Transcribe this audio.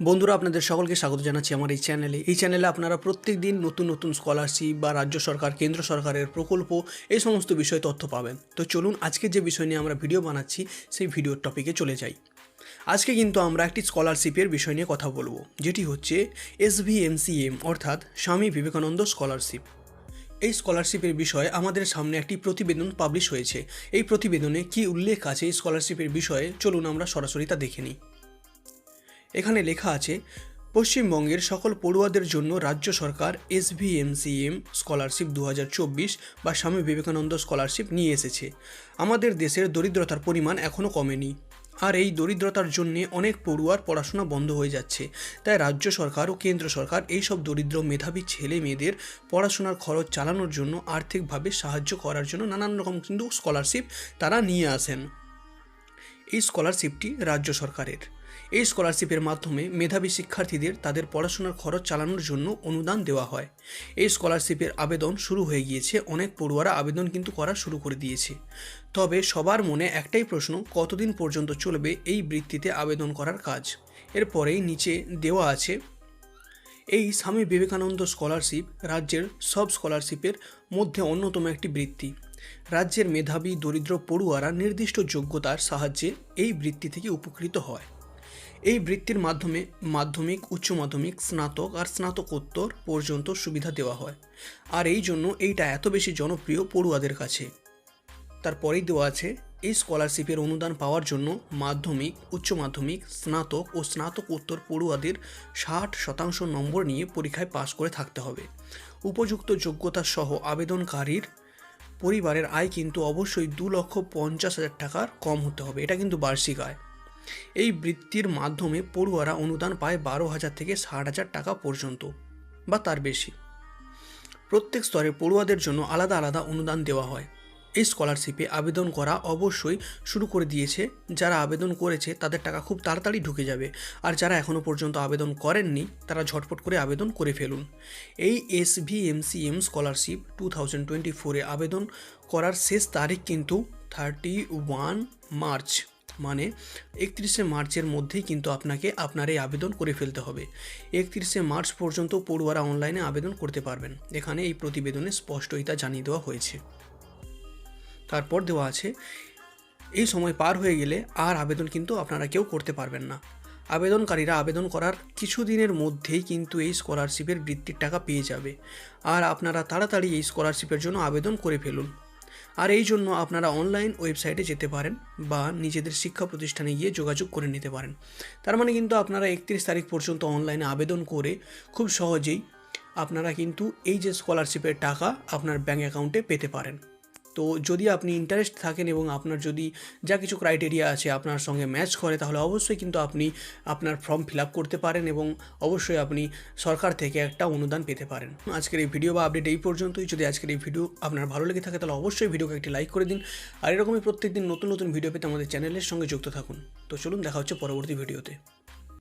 বন্ধুরা, আপনাদের সকলকে স্বাগত জানাচ্ছি আমার এই চ্যানেলে। এই চ্যানেলে আপনারা প্রত্যেক দিন নতুন নতুন স্কলারশিপ বা রাজ্য সরকার, কেন্দ্র সরকারের প্রকল্প, এই সমস্ত বিষয়ে তথ্য পাবেন। তো চলুন আজকে যে বিষয় নিয়ে আমরা ভিডিও বানাচ্ছি, সেই ভিডিওর টপিকে চলে যাই। আজকে কিন্তু আমরা একটি স্কলারশিপের বিষয় নিয়ে কথা বলব, যেটি হচ্ছে এসভিএমসিএম অর্থাৎ স্বামী বিবেকানন্দ স্কলারশিপ এই স্কলারশিপের বিষয়ে আমাদের সামনে একটি প্রতিবেদন পাবলিশ হয়েছে। এই প্রতিবেদনে কি উল্লেখ আছে এই স্কলারশিপের বিষয়ে, চলুন আমরা সরাসরি তা দেখে নিই। এখানে লেখা আছে, পশ্চিমবঙ্গের সকল পড়ুয়াদের জন্য রাজ্য সরকার এসভিএমসিএম স্কলারশিপ দু হাজার চব্বিশ বা স্বামী বিবেকানন্দ স্কলারশিপ নিয়ে এসেছে। আমাদের দেশের দরিদ্রতার পরিমাণ এখনও কমেনি। আর এই দরিদ্রতার জন্যে অনেক পড়ুয়ার পড়াশোনা বন্ধ হয়ে যাচ্ছে। তাই রাজ্য সরকার ও কেন্দ্র সরকার এই সব দরিদ্র মেধাবী ছেলে মেয়েদের পড়াশোনার খরচ চালানোর জন্য আর্থিকভাবে সাহায্য করার জন্য নানান রকম কিন্তু স্কলারশিপ তারা নিয়ে আসেন। এই স্কলারশিপটি রাজ্য সরকারের। এই স্কলারশিপের মাধ্যমে মেধাবী শিক্ষার্থীদের তাদের পড়াশোনার খরচ চালানোর জন্য অনুদান দেওয়া হয়। এই স্কলারশিপের আবেদন শুরু হয়ে গিয়েছে, অনেক পড়ুয়ারা আবেদন কিন্তু করা শুরু করে দিয়েছে। তবে সবার মনে একটাই প্রশ্ন, কতদিন পর্যন্ত চলবে এই বৃত্তিতে আবেদন করার কাজ? এরপরেই নিচে দেওয়া আছে, এই স্বামী বিবেকানন্দ স্কলারশিপ রাজ্যের সব স্কলারশিপের মধ্যে অন্যতম একটি বৃত্তি। রাজ্যের মেধাবী, দরিদ্র পড়ুয়ারা নির্দিষ্ট যোগ্যতার সাহায্যে এই বৃত্তি থেকে উপকৃত হয়। এই বৃত্তির মাধ্যমে মাধ্যমিক, উচ্চ মাধ্যমিক, স্নাতক আর স্নাতকোত্তর পর্যন্ত সুবিধা দেওয়া হয়। আর এই জন্য এইটা এত বেশি জনপ্রিয় পড়ুয়াদের কাছে। তারপরেই দেওয়া আছে, এই স্কলারশিপের অনুদান পাওয়ার জন্য মাধ্যমিক, উচ্চ মাধ্যমিক, স্নাতক ও স্নাতকোত্তর পড়ুয়াদের ষাট শতাংশ নম্বর নিয়ে পরীক্ষায় পাশ করে থাকতে হবে। উপযুক্ত যোগ্যতা সহ আবেদনকারীর পরিবারের আয় কিন্তু অবশ্যই দু লক্ষ পঞ্চাশ হাজার টাকার কম হতে হবে। এটা কিন্তু বার্ষিক আয়। এই বৃত্তির মাধ্যমে পড়ুয়ারা অনুদান পায় বারো হাজার থেকে ষাট হাজার টাকা পর্যন্ত, বা তার বেশি। প্রত্যেক স্তরে পড়ুয়াদের জন্য আলাদা আলাদা অনুদান দেওয়া হয়। এই স্কলারশিপে আবেদন করা অবশ্যই শুরু করে দিয়েছে। যারা আবেদন করেছে, তাদের টাকা খুব তাড়াতাড়ি ঢুকে যাবে। আর যারা এখনও পর্যন্ত আবেদন করেননি, তারা ঝটপট করে আবেদন করে ফেলুন। এই S V M C M scholarship two thousand twenty ফোরে আবেদন করার শেষ তারিখ কিন্তু থার্টি ওয়ান মার্চ। মানে একত্রিশে মার্চের মধ্যেই কিন্তু আপনাকে আপনার এই আবেদন করে ফেলতে হবে। একত্রিশে মার্চ পর্যন্ত পড়ুয়ারা অনলাইনে আবেদন করতে পারবেন। এখানে এই প্রতিবেদনে স্পষ্টই তা জানিয়ে দেওয়া হয়েছে। তারপর দেওয়া আছে, এই সময় পার হয়ে গেলে আর আবেদন কিন্তু আপনারা কেউ করতে পারবেন না। আবেদনকারীরা আবেদন করার কিছু দিনের মধ্যেই কিন্তু এই স্কলারশিপের বৃত্তির টাকা পেয়ে যাবে। আর আপনারা তাড়াতাড়ি এই স্কলারশিপের জন্য আবেদন করে ফেলুন। আর এই জন্য আপনারা অনলাইন ওয়েবসাইটে যেতে পারেন বা নিজেদের শিক্ষা প্রতিষ্ঠানে গিয়ে যোগাযোগ করে নিতে পারেন। তার মানে কিন্তু আপনারা একত্রিশ তারিখ পর্যন্ত অনলাইনে আবেদন করে খুব সহজেই আপনারা কিন্তু এই যে স্কলারশিপের টাকা আপনার ব্যাঙ্ক অ্যাকাউন্টে পেতে পারেন। তো যদি আপনি ইন্টারেস্ট থাকেন এবং আপনার যদি যা কিছু ক্রাইটেরিয়া আছে আপনার সঙ্গে ম্যাচ করে, তাহলে অবশ্যই কিন্তু আপনি আপনার ফর্ম ফিল আপ করতে পারেন এবং অবশ্যই আপনি সরকার থেকে একটা অনুদান পেতে পারেন। আজকের এই ভিডিও বা আপডেট এই পর্যন্তই। যদি আজকের এই ভিডিও আপনার ভালো লেগে থাকে, তাহলে অবশ্যই ভিডিওকে একটি লাইক করে দিন। আর এরকমই প্রত্যেকদিন নতুন নতুন ভিডিও পেতে আমাদের চ্যানেলের সঙ্গে যুক্ত থাকুন। তো চলুন, দেখা হচ্ছে পরবর্তী ভিডিওতে